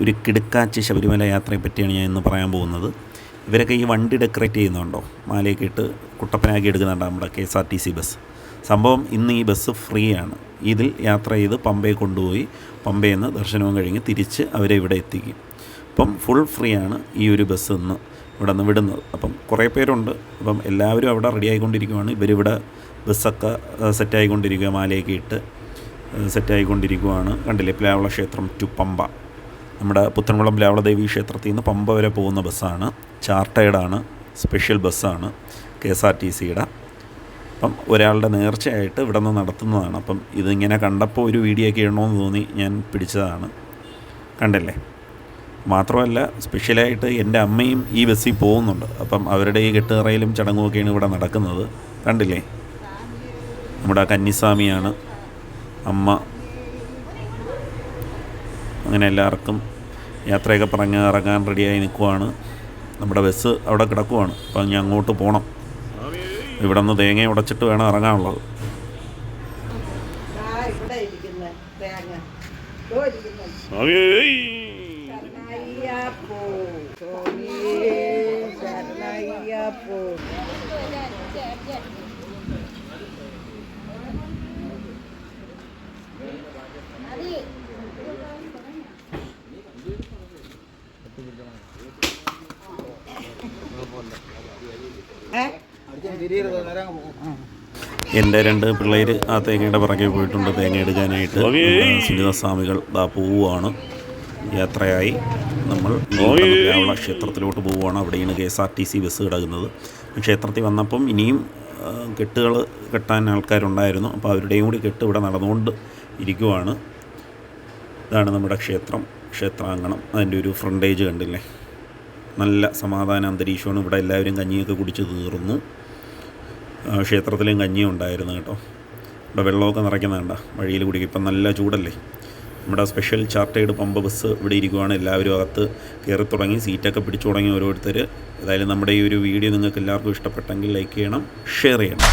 ഒരു കിടുക്കാച്ചി ശബരിമല യാത്രയെ പറ്റിയാണ് ഞാൻ ഇന്ന് പറയാൻ പോകുന്നത്. ഇവരൊക്കെ ഈ വണ്ടി ഡെക്കറേറ്റ് ചെയ്യുന്നുണ്ടോ? മാലയൊക്കെ ഇട്ട് കുട്ടപ്പനാക്കി എടുക്കുന്നുണ്ട് നമ്മുടെ K S R T C bus. സംഭവം ഇന്ന് ഈ ബസ് ഫ്രീ ആണ്. ഇതിൽ യാത്ര ചെയ്ത് പമ്പയെ കൊണ്ടുപോയി പമ്പയിൽ നിന്ന് ദർശനവും കഴിഞ്ഞ് തിരിച്ച് അവരെ ഇവിടെ എത്തിക്കും. അപ്പം ഫുൾ ഫ്രീ ആണ് ഈ ഒരു ബസ് ഇന്ന് ഇവിടെ നിന്ന് വിടുന്നത്. അപ്പം കുറേ പേരുണ്ട്. അപ്പം എല്ലാവരും അവിടെ റെഡി ആയിക്കൊണ്ടിരിക്കുവാണ്. ഇവരിവിടെ ബസ്സൊക്കെ സെറ്റായിക്കൊണ്ടിരിക്കുക മാലയൊക്കെ ഇട്ട് സെറ്റായിക്കൊണ്ടിരിക്കുവാണ് കണ്ടില്ലേ? പ്ലാവള ക്ഷേത്രം ടു പമ്പ. നമ്മുടെ പുത്തൻകുളം ലാവളദേവി ക്ഷേത്രത്തിൽ നിന്ന് പമ്പ വരെ പോകുന്ന ബസ്സാണ്. ചാർട്ടേഡാണ് സ്പെഷ്യൽ ബസ്സാണ് കെ എസ് ആർ ടി സിയുടെ. അപ്പം ഒരാളുടെ നേർച്ചയായിട്ട് ഇവിടെ നിന്ന് നടത്തുന്നതാണ്. അപ്പം ഇതിങ്ങനെ കണ്ടപ്പോൾ ഒരു വീഡിയോ ഒക്കെ ഇടണമെന്ന് തോന്നി ഞാൻ പിടിച്ചതാണ്. കണ്ടല്ലേ? മാത്രമല്ല സ്പെഷ്യലായിട്ട് എന്റെ അമ്മയും ഈ ബസ്സിൽ പോകുന്നുണ്ട്. അപ്പം അവരുടെ ഈ കെട്ടുകറയിലും ചടങ്ങുമൊക്കെയാണ് ഇവിടെ നടക്കുന്നത്. കണ്ടില്ലേ? നമ്മുടെ കന്നിസ്വാമിയാണ് അമ്മ അങ്ങനെ എല്ലാവർക്കും യാത്രയൊക്കെ പറഞ്ഞ് ഇറങ്ങാൻ റെഡിയായി നിൽക്കുവാണ്. നമ്മുടെ ബസ് അവിടെ കിടക്കുവാണ്. അപ്പം ഞാൻ അങ്ങോട്ട് പോകണം. ഇവിടെ നിന്ന് തേങ്ങ ഉടച്ചിട്ട് വേണം ഇറങ്ങാനുള്ളത്. ശരണയ്യപ്പോ. എന്റെ രണ്ട് പിള്ളേർ ആ തേങ്ങയുടെ പിറകെ പോയിട്ടുണ്ട്. തേങ്ങ എടുക്കാനായിട്ട് സുനിതസ്വാമികൾ ദാ പോവുകയാണ് യാത്രയായി. നമ്മൾ രാവള ക്ഷേത്രത്തിലോട്ട് പോവുകയാണ് അവിടെയാണ് K S R T C bus കിടക്കുന്നത്. ക്ഷേത്രത്തിൽ വന്നപ്പം ഇനിയും കെട്ടുകൾ കെട്ടാൻ ആൾക്കാരുണ്ടായിരുന്നു. അപ്പോൾ അവരുടെയും കൂടി കെട്ട് ഇവിടെ നടന്നുകൊണ്ട് ഇരിക്കുവാണ്. ഇതാണ് നമ്മുടെ ക്ഷേത്രം. ക്ഷേത്രാങ്കണം അതിന്റെ ഒരു ഫ്രണ്ടേജ് കണ്ടില്ലേ? നല്ല സമാധാന അന്തരീക്ഷമാണ്. ഇവിടെ എല്ലാവരും കഞ്ഞിയൊക്കെ കുടിച്ച് തീർന്നു ക്ഷേത്രത്തിലും കഞ്ഞിയും ഉണ്ടായിരുന്നു കേട്ടോ. ഇവിടെ വെള്ളമൊക്കെ നിറയ്ക്കുന്നുണ്ട വഴിയിൽ കുടിക്കും. ഇപ്പം നല്ല ചൂടല്ലേ? നമ്മുടെ സ്പെഷ്യൽ ചാർട്ടേഡ് പമ്പ ബസ് ഇവിടെ ഇരിക്കുവാണ്. എല്ലാവരും അകത്ത് കയറി തുടങ്ങി സീറ്റൊക്കെ പിടിച്ചു തുടങ്ങി ഓരോരുത്തർ ഏതായാലും നമ്മുടെ ഈ ഒരു വീഡിയോ നിങ്ങൾക്ക് എല്ലാവർക്കും ഇഷ്ടപ്പെട്ടെങ്കിൽ ലൈക്ക് ചെയ്യണം ഷെയർ ചെയ്യണം.